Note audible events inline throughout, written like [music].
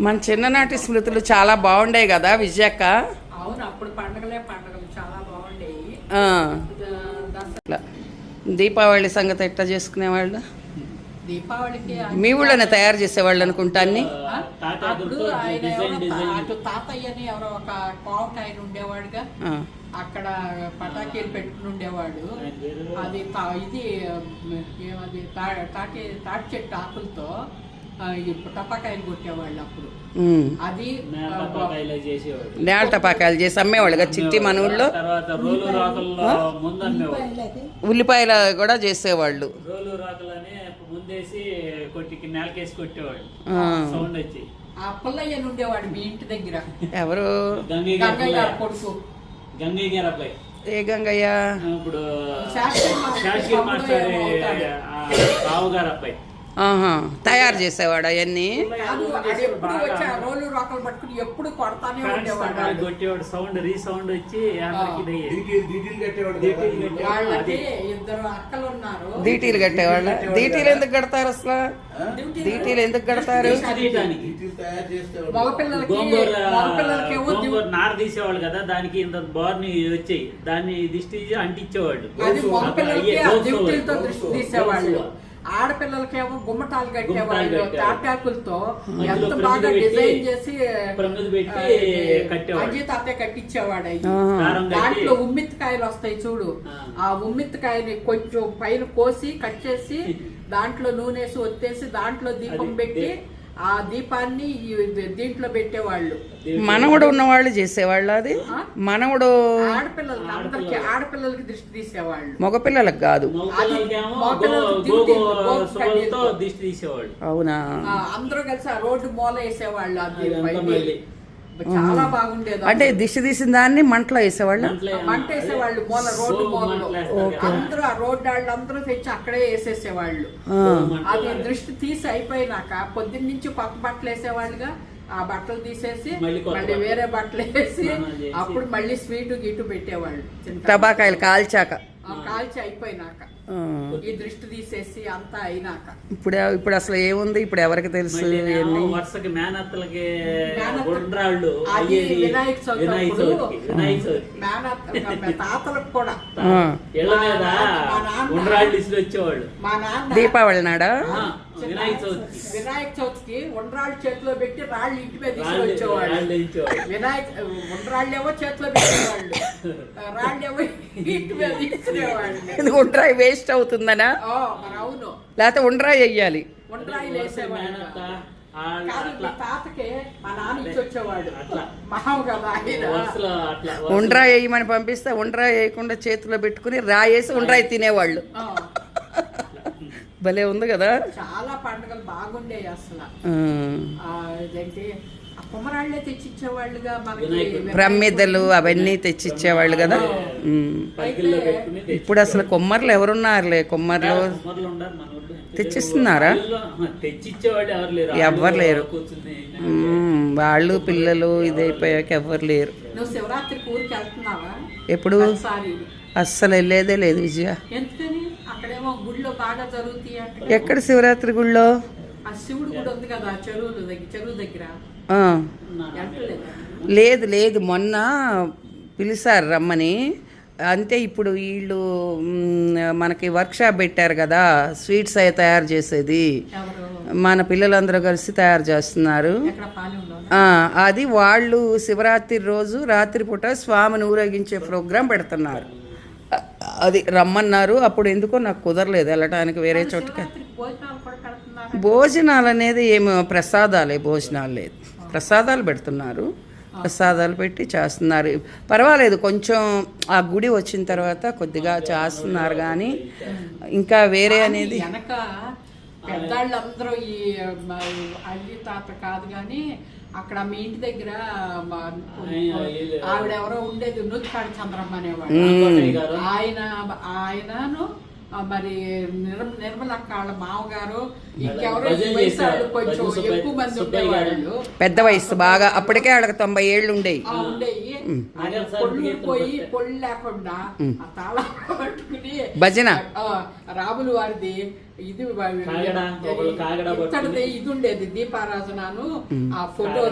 మన చిన్ననాటి స్మృతులు చాలా బాగుండే కదా విజయక్క? అవును అప్పుడు పండగలే పండగలు చాలా బాగుండేవి. దీపావళి సంగతి ఎట్లా చేసుకునేవాళ్ళు? దీపావళికి మీ ఊళ్ళోనే తయారు చేసేవాళ్ళు అనుకుంటా అన్ని? ఆ? అప్పుడు ఆయన ఎవరో అటు ఒక ఆయన ఉండేవాడుగా. అక్కడ పటాకీలు పెట్టుకుని ఉండేవాడు. అది ఇది ఏమది తాటి తాటి చెట్టు ఆకులతో టపాకాయలు కొట్టేవాళ్ళు అప్పుడు. అది నేల టపాకాయలు చేసేవాడు నేల టపాకాయలు చేసి అమ్మేవాళ్ళుగా చిట్టి మన ఊళ్ళో ఉల్లిపాయలు కూడా చేసేవాళ్ళు. రోలు రాకలని ముందేసి కొట్టి నేలకేసి కొట్టేవాడు ఆ. సౌండ్ వచ్చి. ఆ పుల్లయ్యని ఉండేవాడు మీ ఇంటి దగ్గర. ఎవరు? గంగయ్య కొడుకు. గంగయ్య గారు అబ్బాయి. ఏ గంగయ్య? ఇప్పుడు. రావు గారు అబ్బాయి. తయారు చేసేవాడు అవన్నీ? ఎప్పుడు కొడతానే ఉండేవాడు సౌండ్ రీ సౌండ్ వచ్చి. ఇద్దరు అక్కలు ఉన్నారు. దీటీలు కట్టేవాళ్ళ? దీటీలు ఎందుకు కడతారు అసలు? డ్యూటీ దీటీలు ఎందుకు కడతారు? నార తీసేవాళ్ళు కదా దానికి ఇంత బోర్ని వచ్చాయి. దాన్ని దిష్టి తీసి ఆడపిల్లలకేమో గుమ్మటాలు కట్టేవాళ్ళు. తాటాకులతో ఎంత బాగా డిజైన్ చేసి. అజయ్ తాతయ్య కట్టించేవాడు దాంట్లో ఉమ్మిత్తికాయలు వస్తాయి చూడు ఆ. ఉమ్మిత్తికాయని కొంచెం పైన కోసి కట్ చేసి [laughs] దాంట్లో నూనెసి ఒత్తేసి దాంట్లో దీపం పెట్టి ఆ దీపాన్ని దీంట్లో పెట్టేవాళ్ళు. మనవడు ఉన్నవాళ్ళు చేసేవాళ్ళు అది? మనవడు ఆడపిల్లలకి అందరికి ఆడపిల్లలకి దృష్టి తీసేవాళ్ళు. మగపిల్లలకు కాదు. అవునా? ఆ, అందరూ కలిసి ఆ రోడ్డు మూల వేసేవాళ్ళు. చాలా బాగుండేది అంటే దిష్టి తీసిన దాన్ని మంటలో వేసేవాళ్ళు మంట వేసేవాళ్ళు మూల రోడ్డు మూలలో. అందరూ ఆ రోడ్డు వాళ్ళు అందరూ తెచ్చి అక్కడే వేసేసేవాళ్ళు. అది దృష్టి తీసి అయిపోయినాక పొద్దున్న నుంచి కొత్త బట్టలు వేసేవాళ్ళుగా ఆ బట్టలు తీసేసి మళ్ళీ. వేరే బట్టలు వేసి. అప్పుడు మళ్ళీ స్వీట్ గిట్టు పెట్టేవాళ్ళు. టబాకాయలు కాల్చాక ఆ, కాల్చి అయిపోయినాక. ఈ దృష్టి తీసేసి అంతా అయినాక. ఇప్పుడు ఇప్పుడు అసలు ఏముంది? ఇప్పుడు ఎవరికి తెలుసు ఇవన్నీ? వరుసకి మేనత్తలకి మేనత్త- గుండ్రాళ్ళు వినాయక చవితి మేనత్త [laughs] తాతలకు కూడా. ఇళ్ళ మీద గుండ్రాళ్ళు ఇసులు వచ్చేవాళ్ళు మా నాన్న దీపావళి నాడా? ఆ, వినాయక చవితికి. వినాయక చవితికి ఉండ్రాళ్ళు చేతిలో పెట్టి రాళ్ళు ఇంటి మీద రాళ్ళు తీసుకొచ్చేవాళ్ళు రాళ్ళు ఇచ్చేవాళ్ళు వినాయక ఉండ్రాళ్ళేమో చేతిలో పెట్టేవాళ్ళు రాళ్ళేమో ఇంటి మీద తీసుకునేవాళ్ళు. ఉండ్రాయి వేస్ట్ అవుతుందనా? అవును. లేకపోతే ఉండ్రాయి వెయ్యాలి ఉండ్రాయిలు వేసేవాళ్ళు తాతకి మా నాన్న ఇచ్చి వచ్చేవాడు కదా ఉండ్రాయి వేయమని పంపిస్తే ఉండ్రాయి వేయకుండా చేతిలో పెట్టుకుని రాయేసి ఉండ్రాయి తినేవాళ్ళు. ఆ, భలే ఉంది కదా? చాలా పండుగలు బాగుండేవి అసలు. ఇదేంటి? తెచ్చిచ్చేవాళ్ళుగా మనకి అవన్నీ తెచ్చిచ్చేవాళ్ళు కదా? ఇప్పుడు అసలు కుమ్మర్లు ఎవరున్నారులే? కుమ్మర్లు కుమ్మర్లు ఉండాలి మన ఊర్లో. తెచ్చిస్తున్నారా? ఎవరు లేరు. వాళ్ళు పిల్లలు ఇదైపోయాక ఎవరు లేరు. ఎప్పుడు? అస్సలు వెళ్ళేదే లేదు విజయ. బాగా జరుగుతాయి అంటే ఎక్కడ శివరాత్రి గుళ్ళో? ఆ శివుడు కూడా ఉంది కదా చెరువు దగ్గర చెరువు లేదు లేదు మొన్న పిలిచారు రమ్మని. అంతే ఇప్పుడు వీళ్ళు మనకి వర్క్షాప్ పెట్టారు కదా స్వీట్స్ అవి తయారు చేసేది. మన పిల్లలందరూ కలిసి తయారు చేస్తున్నారు. అది వాళ్ళు శివరాత్రి రోజు రాత్రిపూట స్వామిని ఊరేగించే ప్రోగ్రాం పెడుతున్నారు. అది రమ్మన్నారు. అప్పుడు ఎందుకో నాకు కుదరలేదు వెళ్ళటానికి వేరే చోటుకి. శివరాత్రికి భోజనాలు అనేది ఏమి ప్రసాదాలే భోజనాలు లేదు. ప్రసాదాలు పెడుతున్నారు. ప్రసాదాలు పెట్టి చేస్తున్నారు. పర్వాలేదు కొంచెం ఆ గుడి వచ్చిన తర్వాత కొద్దిగా చేస్తున్నారు కానీ ఇంకా వేరే అనేది పెద్దాళ్ళందరూ ఈ అల్లి తాత కాదు కానీ అక్కడ మీ ఇంటి దగ్గర ఆవిడ ఎవరో ఉండేది నూతికాడి చంద్రమ్మ అనేవాడు. ఆయన ఆయనను మరి నిర్- నిర్మలక్క వాళ్ళ మామగారు ఇంకెవరో వయసు వాళ్ళు. కొంచెం ఎక్కువ మంది. ఉండేవాళ్ళు. పెద్ద వయసు బాగా అప్పటికే వాళ్ళకి తొంభై ఏళ్ళు ఉండేవి ఆ, ఉండేవి పొళ్ళు పోయి. పొళ్ళు లేకుండా ఆ తాళం పట్టుకుని భజన. ఆ, రాములు వారిది ఇది పట్టుకుని. ఇది ఉండేది. దీపారాజనాను ఆ ఫోటో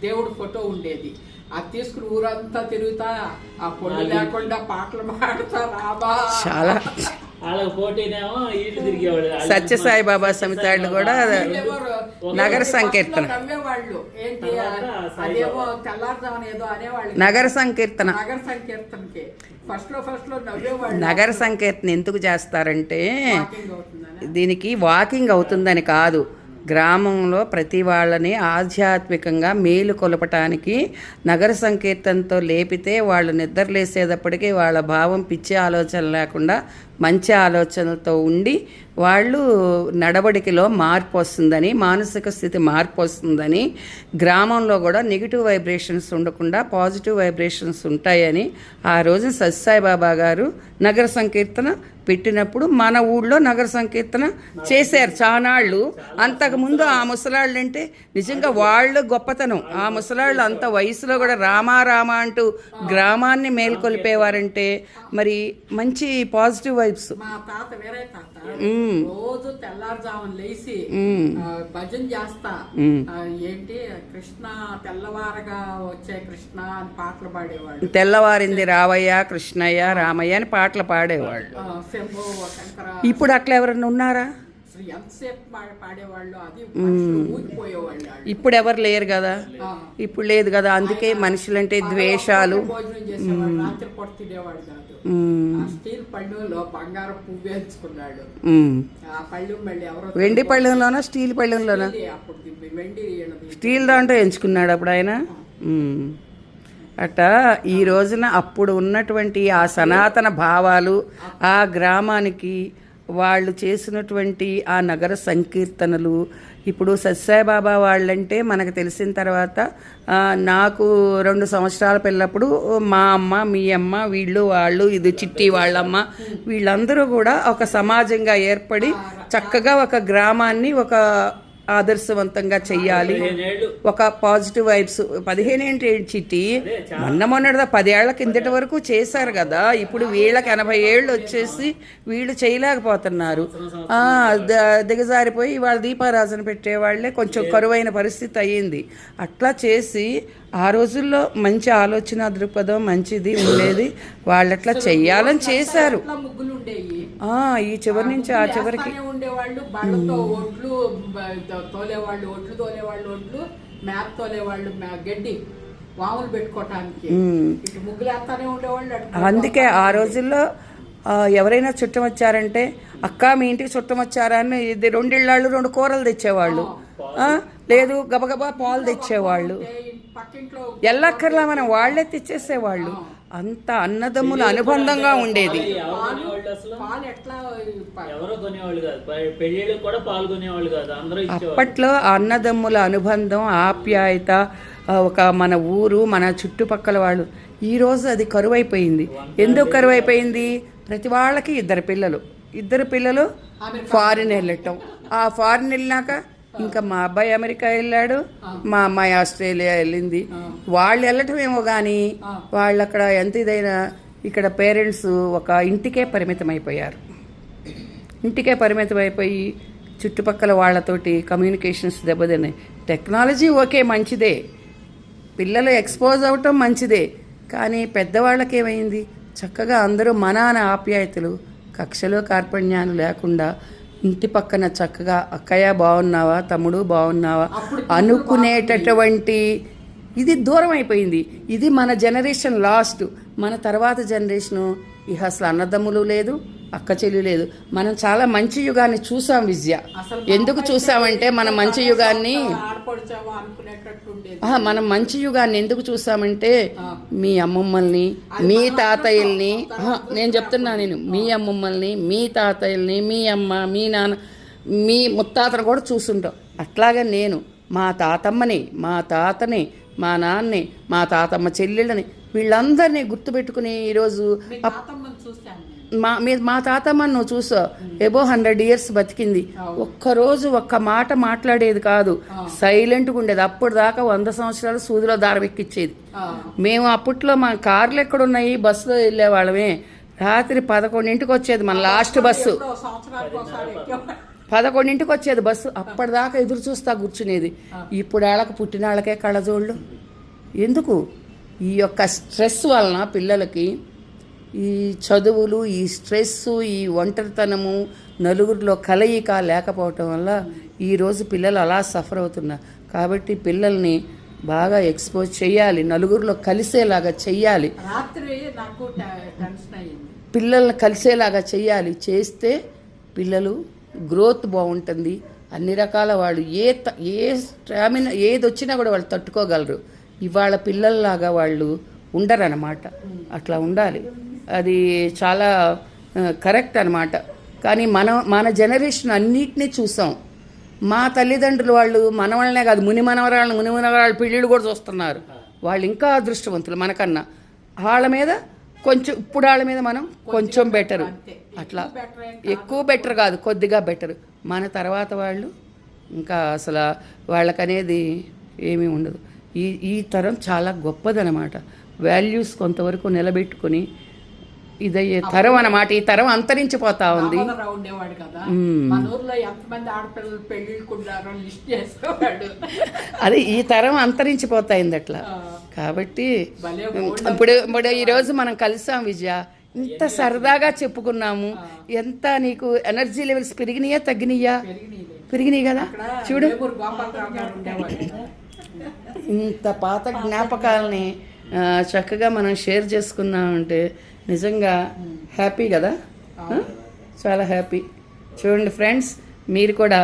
దేవుడు ఫోటో ఉండేది. అది తీసుకుని ఊరంతా తిరుగుతా ఆ పొళ్ళు లేకుండా పాటలు పాడుతా రాబా చాలా వాళ్ళకి పోటీనేమో ఈళ్ళు తిరిగేవాళ్ళు. సత్యసాయి బాబా సమితి వాళ్ళు కూడా? నగర సంకీర్తన. సాయిబాబా. నగర సంకీర్తన. నగర సంకీర్తనకి. ఫస్ట్లో ఫస్ట్లో నవ్వేవాళ్ళు. నగర సంకీర్తన ఎందుకు చేస్తారంటే వాకింగ్ అవుతుందని? దీనికి వాకింగ్ అవుతుందని కాదు. గ్రామంలో ప్రతి వాళ్ళని ఆధ్యాత్మికంగా మేలు కొలపటానికి నగర సంకీర్తనతో లేపితే వాళ్ళు నిద్రలేసేటప్పటికీ వాళ్ళ భావం పిచ్చి ఆలోచన లేకుండా మంచి ఆలోచనలతో ఉండి వాళ్ళు నడవడికలో మార్పు వస్తుందని మానసిక స్థితి మార్పు వస్తుందని గ్రామంలో కూడా నెగిటివ్ వైబ్రేషన్స్ ఉండకుండా పాజిటివ్ వైబ్రేషన్స్ ఉంటాయని ఆ రోజు సత్యసాయిబాబా గారు నగర సంకీర్తన పెట్టినప్పుడు మన ఊళ్ళో నగర సంకీర్తన చేశారు చానాళ్ళు. అంతకుముందు ఆ ముసలాళ్ళు అంటే నిజంగా వాళ్ళు గొప్పతనం. ఆ ముసలాళ్ళు అంత వయసులో కూడా రామా రామా అంటూ గ్రామాన్ని మేల్కొల్పేవారంటే మరి మంచి పాజిటివ్ వైబ్స్ మా తాత వేరే తాత. రోజు తెల్లారుజామున లేచి భజన చేస్తా. ఏంటి కృష్ణ తెల్లవారగా వచ్చే కృష్ణ అని పాటలు పాడేవాడు. తెల్లవారింది రావయ్య కృష్ణయ్య రామయ్య అని పాటలు పాడేవాళ్ళు ఇప్పుడు అట్లా ఎవరన్నా ఉన్నారా. ఇప్పుడు ఎవరు లేరు కదా. ఇప్పుడు లేదు కదా అందుకే మనుషులంటే ద్వేషాలు. భోజనం చేసేవాడు రాత్రి స్టీల్ పళ్ళులో బంగారం పువ్వు వేయించుకున్నాడు మ్మ్. ఆ పళ్ళు మళ్ళీ ఎవరో వెండి పళ్ళెంలోనా స్టీల్ పళ్ళెంలోనా అప్పుడు వెండి. స్టీల్ దాంట్లో ఎంచుకున్నాడు అప్పుడు ఆయన. అట్ట ఈ రోజున అప్పుడు ఉన్నటువంటి ఆ సనాతన భావాలు ఆ గ్రామానికి వాళ్ళు చేసినటువంటి ఆ నగర సంకీర్తనలు ఇప్పుడు సత్సాయిబాబా వాళ్ళంటే మనకు తెలిసిన తర్వాత నాకు రెండు సంవత్సరాల పిల్లప్పుడు మా అమ్మ మీ అమ్మ వీళ్ళు వాళ్ళు ఇది చిట్టి వాళ్ళమ్మ వీళ్ళందరూ కూడా ఒక సమాజంగా ఏర్పడి చక్కగా ఒక గ్రామాన్ని ఒక ఆదర్శవంతంగా చెయ్యాలి. ఒక పాజిటివ్ వైబ్స్. పదిహేను ఏంటి చిట్టి? మొన్న మొన్నటిదా పదేళ్ళ కిందటి వరకు చేశారు కదా. ఇప్పుడు వీళ్ళకి ఎనభై ఏళ్ళు వచ్చేసి వీళ్ళు చేయలేకపోతున్నారు. దిగజారిపోయి వాళ్ళ దీపారాజన పెట్టేవాళ్ళే. కొంచెం కరువైన పరిస్థితి అయ్యింది. అట్లా చేసి ఆ రోజుల్లో మంచి ఆలోచన దృక్పథం మంచిది ఉండేది. వాళ్ళట్లా చెయ్యాలని చేశారు. అట్లా ఉండేవి ఆ, ఈ చివరి నుంచి ఆ చివరికి వేస్తానే ఉండేవాళ్ళు బళ్ళతో ఒడ్లు బ- తో- తోలేవాళ్ళు ఒడ్లు తోలేవాళ్ళు ఒడ్లు మేత తోలేవాళ్ళు మే- గడ్డి వాములు పెట్టుకోవటానికి ఇటు ముగ్గులు వేస్తానే ఉండేవాళ్ళు అటు అందుకే ఆ రోజుల్లో ఎవరైనా చుట్టం వచ్చారంటే అక్క మీ ఇంటికి చుట్టం వచ్చారా? అని ఇది రెండిళ్ళాళ్ళు రెండు కూరలు తెచ్చేవాళ్ళు. లేదు గబగబా పాలు తెచ్చేవాళ్ళు. ఎల్లక్కర్లా మనం వాళ్ళే తెచ్చేసేవాళ్ళు. అంత అన్నదమ్ముల అనుబంధంగా ఉండేది. అప్పట్లో అన్నదమ్ముల అనుబంధం ఆప్యాయత ఒక మన ఊరు మన చుట్టుపక్కల వాళ్ళు. ఈ రోజు అది కరువైపోయింది. ఎందుకు కరువైపోయింది? ప్రతి వాళ్ళకి ఇద్దరు పిల్లలు. ఇద్దరు పిల్లలు ఫారిన్ వెళ్ళటం. ఆ ఫారిన్ వెళ్ళినాక ఇంకా మా అబ్బాయి అమెరికా వెళ్ళాడు మా అమ్మాయి ఆస్ట్రేలియా వెళ్ళింది. వాళ్ళు వెళ్ళటం ఏమో కానీ వాళ్ళు అక్కడ ఎంత ఇదైనా ఇక్కడ పేరెంట్స్ ఒక ఇంటికే పరిమితం అయిపోయారు ఇంటికే పరిమితం అయిపోయి చుట్టుపక్కల వాళ్ళతోటి కమ్యూనికేషన్స్ దెబ్బతిన్నాయి. టెక్నాలజీ ఓకే మంచిదే. పిల్లలు ఎక్స్పోజ్ అవటం మంచిదే. కానీ పెద్దవాళ్ళకి ఏమైంది చక్కగా అందరూ మనాన ఆప్యాయతలు కక్షలు కార్పణ్యాలు లేకుండా ఇంటి పక్కన చక్కగా అక్కయ్య బాగున్నావా తమ్ముడు బాగున్నావా అనుకునేటటువంటి ఇది దూరం అయిపోయింది. ఇది మన జనరేషన్ లాస్ట్. మన తర్వాత జనరేషను ఇక అసలు అన్నదమ్ములు లేదు అక్క చెల్లి లేదు. మనం చాలా మంచి యుగాన్ని చూసాం విద్య. ఎందుకు చూసామంటే మన మంచి యుగాన్ని మనం మంచి యుగాన్ని ఎందుకు చూసామంటే మీ అమ్మమ్మల్ని మీ తాతయ్యల్ని నేను చెప్తున్నా నేను మీ అమ్మమ్మల్ని మీ తాతయ్యల్ని మీ అమ్మ మీ నాన్న మీ ముత్తాతను కూడా చూసుంటాం అట్లాగే నేను మా తాతమ్మని మా తాతని మా నాన్నని మా తాతమ్మ చెల్లెళ్ళని వీళ్ళందరినీ గుర్తుపెట్టుకుని ఈరోజు మీ తాతమ్మని మా మీ మా తాతమ్మ నువ్వు చూసా? ఎబో హండ్రెడ్ ఇయర్స్ బతికింది. ఒక్కరోజు ఒక్క మాట మాట్లాడేది కాదు. సైలెంట్గా ఉండేది. అప్పుడు దాకా వంద సంవత్సరాలు సూదిలో దారం ఎక్కిచ్చేది. ఆ, మేము అప్పట్లో మా కార్లు ఎక్కడున్నాయి? బస్సులో వెళ్ళేవాళ్ళమే. రాత్రి పదకొండింటికి వచ్చేది మన లాస్ట్ బస్సు. పదకొండింటికి వచ్చేది బస్సు. అప్పటిదాకా ఎదురు చూస్తా కూర్చునేది. ఇప్పుడు వాళ్ళకి పుట్టినాళ్ళకే కళ్ళజోళ్ళు. ఎందుకు? ఈ యొక్క స్ట్రెస్ వలన పిల్లలకి ఈ చదువులు ఈ స్ట్రెస్ ఈ ఒంటరితనము నలుగురిలో కలయిక లేకపోవటం వల్ల ఈరోజు పిల్లలు అలా సఫర్ అవుతున్నారు. కాబట్టి పిల్లల్ని బాగా ఎక్స్పోజ్ చేయాలి నలుగురిలో కలిసేలాగా చెయ్యాలి. పిల్లల్ని కలిసేలాగా చేయాలి చేస్తే పిల్లలు గ్రోత్ బాగుంటుంది. అన్ని రకాల వాళ్ళు ఏ త- ఏ స్టామినా ఏది వచ్చినా కూడా వాళ్ళు తట్టుకోగలరు. ఇవాళ పిల్లల్లాగా వాళ్ళు ఉండరన్నమాట. అట్లా ఉండాలి. అది చాలా కరెక్ట్ అన్నమాట. కానీ మన మన జనరేషన్ అన్నిటినీ చూసాం. మా తల్లిదండ్రులు వాళ్ళు మనవాళ్ళనే కాదు ముని మనవరాళ్ళు ముని మనవరాళ్ళు పెళ్ళిళ్ళు కూడా చూస్తున్నారు. వాళ్ళు ఇంకా అదృష్టవంతులు మనకన్నా. వాళ్ళ మీద కొంచెం ఇప్పుడు వాళ్ళ మీద మనం కొంచెం బెటరు. అట్లా. ఎక్కువ ఎక్కువ బెటర్ కాదు కొద్దిగా బెటర్. మన తర్వాత వాళ్ళు ఇంకా అసలు వాళ్ళకనేది ఏమీ ఉండదు. ఈ ఈ తరం చాలా గొప్పదనమాట. వాల్యూస్ కొంతవరకు నిలబెట్టుకొని ఇదయ్యే తరం అన్నమాట. ఈ తరం అంతరించిపోతా ఉంది. దామోదరరావు ఉండేవాడు కదా. మన ఊర్లో ఎంతమంది ఆడపిల్లలు పెళ్ళిళ్ళకున్నారో లిస్ట్ చేసేవాడు. అది ఈ తరం అంతరించిపోతాయింది అట్లా కాబట్టి ఇప్పుడు ఇప్పుడు ఈరోజు మనం కలిసాం విజయ. ఇంత సరదాగా చెప్పుకున్నాము. ఎంత నీకు ఎనర్జీ లెవెల్స్ పెరిగినాయా తగ్గినాయా. పెరిగినాయి. కదా. చూడు. ఇంత పాత జ్ఞాపకాలని చక్కగా మనం షేర్ చేసుకున్నామంటే నిజంగా హ్యాపీ కదా? చాలా హ్యాపీ. చూడండి ఫ్రెండ్స్ మీరు కూడా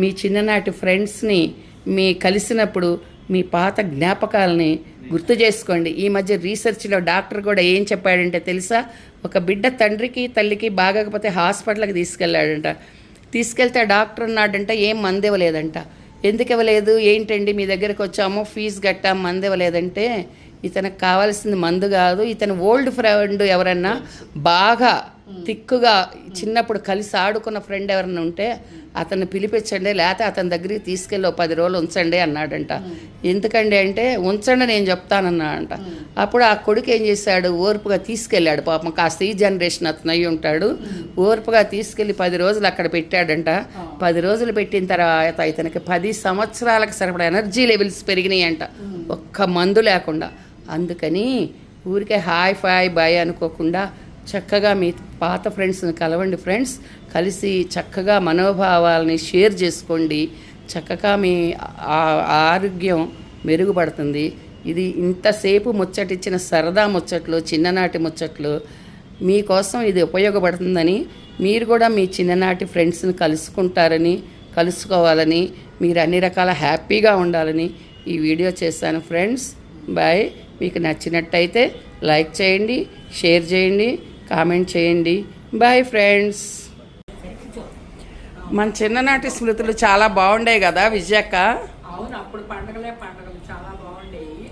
మీ చిన్ననాటి ఫ్రెండ్స్ని మీ కలిసినప్పుడు మీ పాత జ్ఞాపకాలని గుర్తు చేసుకోండి. ఈ మధ్య రీసెర్చ్లో డాక్టర్ కూడా ఏం చెప్పాడంటే తెలుసా? ఒక బిడ్డ తండ్రికి తల్లికి బాగకపోతే హాస్పిటల్కి తీసుకెళ్ళాడంట. తీసుకెళ్తే డాక్టర్ అన్నాడంట ఏం మందు ఇవ్వలేదంట ఎందుకు ఇవ్వలేదు ఏంటండి మీ దగ్గరకు వచ్చాము? ఫీజు కట్టాం మందు ఇవ్వలేదంటే ఇతనికి కావాల్సింది మందు కాదు. ఇతను ఓల్డ్ ఫ్రెండ్ ఎవరన్నా బాగా తిక్కుగా చిన్నప్పుడు కలిసి ఆడుకున్న ఫ్రెండ్ ఎవరన్నా ఉంటే అతన్ని పిలిపించండి లేకపోతే అతని దగ్గరికి తీసుకెళ్ళి ఓ పది రోజులు ఉంచండి అన్నాడంట. ఎందుకండి అంటే ఉంచండి నేను చెప్తానన్నాడంట. అప్పుడు ఆ కొడుకు ఏం చేశాడు? ఓర్పుగా తీసుకెళ్ళాడు పాపం. కాస్త ఈ జనరేషన్ అతను అయి ఉంటాడు ఓర్పుగా తీసుకెళ్ళి పది రోజులు అక్కడ పెట్టాడంట. పది రోజులు పెట్టిన తర్వాత ఇతనికి పది సంవత్సరాలకు సరిపడా ఎనర్జీ లెవెల్స్ పెరిగినాయి అంట ఒక్క మందు లేకుండా. అందుకని ఊరికే హాయ్ ఫాయ్ బాయ్ అనుకోకుండా చక్కగా మీ పాత ఫ్రెండ్స్ని కలవండి ఫ్రెండ్స్. కలిసి చక్కగా మనోభావాలని షేర్ చేసుకోండి. చక్కగా మీ ఆ- ఆరోగ్యం మెరుగుపడుతుంది. ఇది ఇంతసేపు ముచ్చటిచ్చిన సరదా ముచ్చట్లు చిన్ననాటి ముచ్చట్లు మీకోసం ఇది ఉపయోగపడుతుందని మీరు కూడా మీ చిన్ననాటి ఫ్రెండ్స్ని కలుసుకుంటారని కలుసుకోవాలని మీరు అన్ని రకాల హ్యాపీగా ఉండాలని ఈ వీడియో చేశాను ఫ్రెండ్స్. బాయ్. మీకు నచ్చినట్టయితే లైక్ చేయండి షేర్ చేయండి. కామెంట్ చేయండి. బాయ్ ఫ్రెండ్స్ మన చిన్ననాటి స్మృతులు చాలా బాగుండాయి కదా విజయక్క? అవును అప్పుడు పండగలే పండగలు చాలా బాగుండేవి